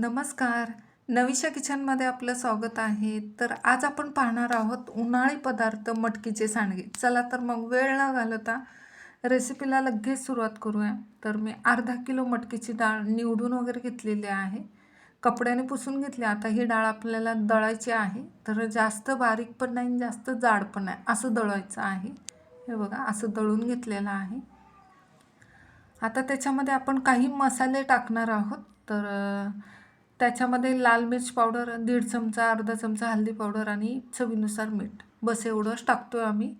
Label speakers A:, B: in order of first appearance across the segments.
A: नमस्कार. नवीशा किचनमध्ये आपलं स्वागत आहे. तर आज आपण पाहणार आहोत उन्हाळी पदार्थ मटकीचे सांडगे. चला तर मग वेळ न घालवता रेसिपीला लगेच सुरुवात करूया. तर मी अर्धा किलो मटकीची डाळ निवडून वगैरे घेतलेली आहे. कपड्याने पुसून घेतली. आता ही डाळ आपल्याला दळायची आहे. तर जास्त बारीक पण नाही जास्त जाड पण नाही. असं दळायचं आहे. हे बघा असं दळून घेतलेलं आहे. आता त्याच्यामध्ये आपण काही मसाले टाकणार आहोत. तर त्याच्यामध्ये लाल मिर्च पावडर दीड चमचा अर्धा चमचा हल्दी पावडर आणि चवीनुसार मीठ. बस एवढंच टाकतो आहे आम्ही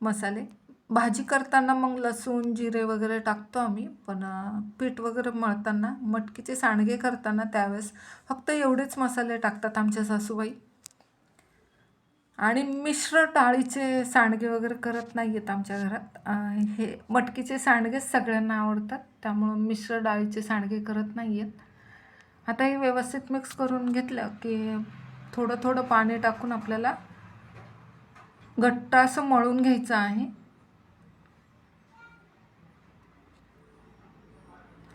A: मसाले. भाजी करताना मग लसूण जिरे वगैरे टाकतो आम्ही पण पीठ वगैरे मळताना मटकीचे सांडगे करताना त्यावेळेस फक्त एवढेच मसाले टाकतात आमच्या सासूबाई. आणि मिश्र डाळीचे सांडगे वगैरे करत नाही आहेत आमच्या घरात. हे मटकीचे सांडगेच सगळ्यांना आवडतात त्यामुळं मिश्र डाळीचे सांडगे करत नाही आहेत आता हे व्यवस्थित मिक्स करून घेतलं की थोडं थोडं पाणी टाकून आपल्याला घट्ट असं मळून घ्यायचं आहे.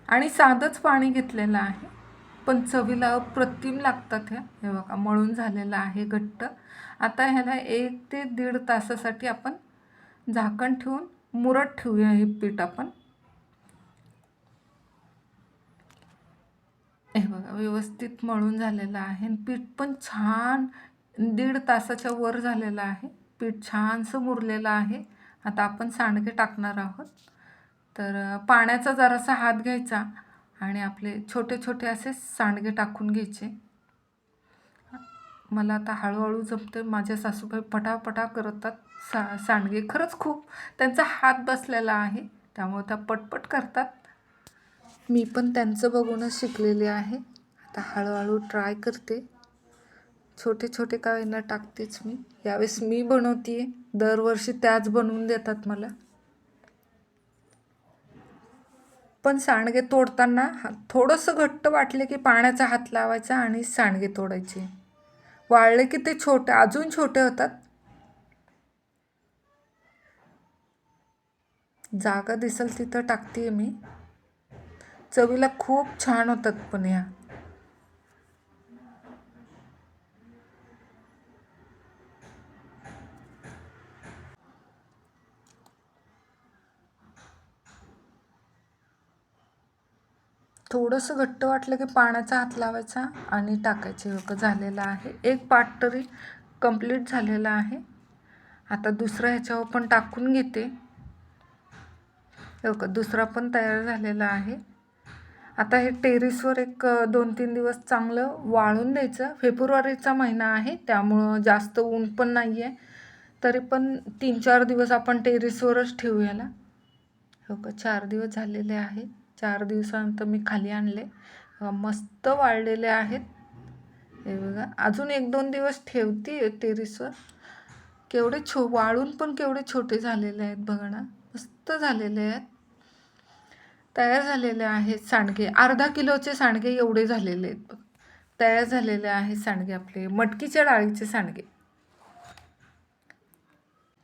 A: आणि साधंच पाणी घेतलेलं आहे. पण चवीला अप्रतिम लागतात ह्या. हे बघा मळून झालेलं आहे घट्ट. आता ह्याला एक ते दीड तासासाठी आपण झाकण ठेवून मुरत ठेवूया हे पीठ आपण. हे बघा व्यवस्थित मळून झालेलं आहे आणि पीठ पण छान दीड तासाच्या वर झालेलं आहे. पीठ छानसं मुरलेलं आहे. आता आपण सांडगे टाकणार आहोत. तर पाण्याचा जरासा हात घ्यायचा आणि आपले छोटे छोटे असे सांडगे टाकून घ्यायचे. मला आता हळूहळू जमते माझ्या सासूबाई पटापटा करतात सा सांडगे. खरंच खूप त्यांचा हात बसलेला आहे. त्यामुळे त्या पटपट करतात. मी पण त्यांचं बघूनच शिकलेले आहे. आता हळूहळू ट्राय करते. छोटे छोटे का यांना टाकतेच मी. यावेळेस मी बनवते दरवर्षी त्याच बनवून देतात मला. पण सांडगे तोडताना हा- थोडंसं घट्ट वाटले की पाण्याचा हात लावायचा आणि सांडगे तोडायचे. वाळले की ते छोटे अजून छोटे होतात. जागा दिसेल तिथं टाकते मी. चवीला खूप छान होतात पण ह्या थोडंसं घट्ट वाटलं की पाण्याचा हात लावायचा आणि टाकायचे. बघा झालेलं आहे. एक पाट तरी कंप्लीट झालेला आहे. आता दुसरा ह्याच्यावर पण टाकून घेते. हे दुसरा पण तयार झालेला आहे. आता हे टेरिसवर एक दोन तीन दिवस चांगलं वाळून द्यायचं. फेब्रुवारीचा महिना आहे त्यामुळं जास्त ऊन पण नाही आहे तरी पण तीन चार दिवस आपण टेरिसवरच ठेवूयाला. हो का? चार दिवस झालेले आहेत. चार दिवसानंतर मी खाली आणले. मस्त वाळलेले आहेत. हे बघा अजून एक दोन दिवस ठेवते टेरिसवर. केवढे छो वाळून पण केवढे छोटे झालेले आहेत बघा ना. मस्त झालेले आहेत. तयार झालेले आहेत सांडगे. अर्धा किलोचे सांडगे एवढे झालेले आहेत बघ. तयार झालेले आहेत सांडगे आपले. मटकीच्या डाळीचे सांडगे.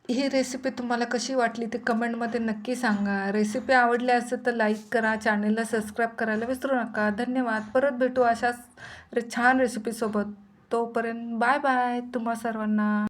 A: ही रेसिपी तुम्हाला कशी वाटली ते कमेंटमध्ये नक्की सांगा. रेसिपी आवडली असेल तर लाईक करा. चॅनेलला सबस्क्राईब करायला विसरू नका. धन्यवाद. परत भेटू अशाच रे छान रेसिपीसोबत तोपर्यंत बाय बाय तुम्हा सर्वांना.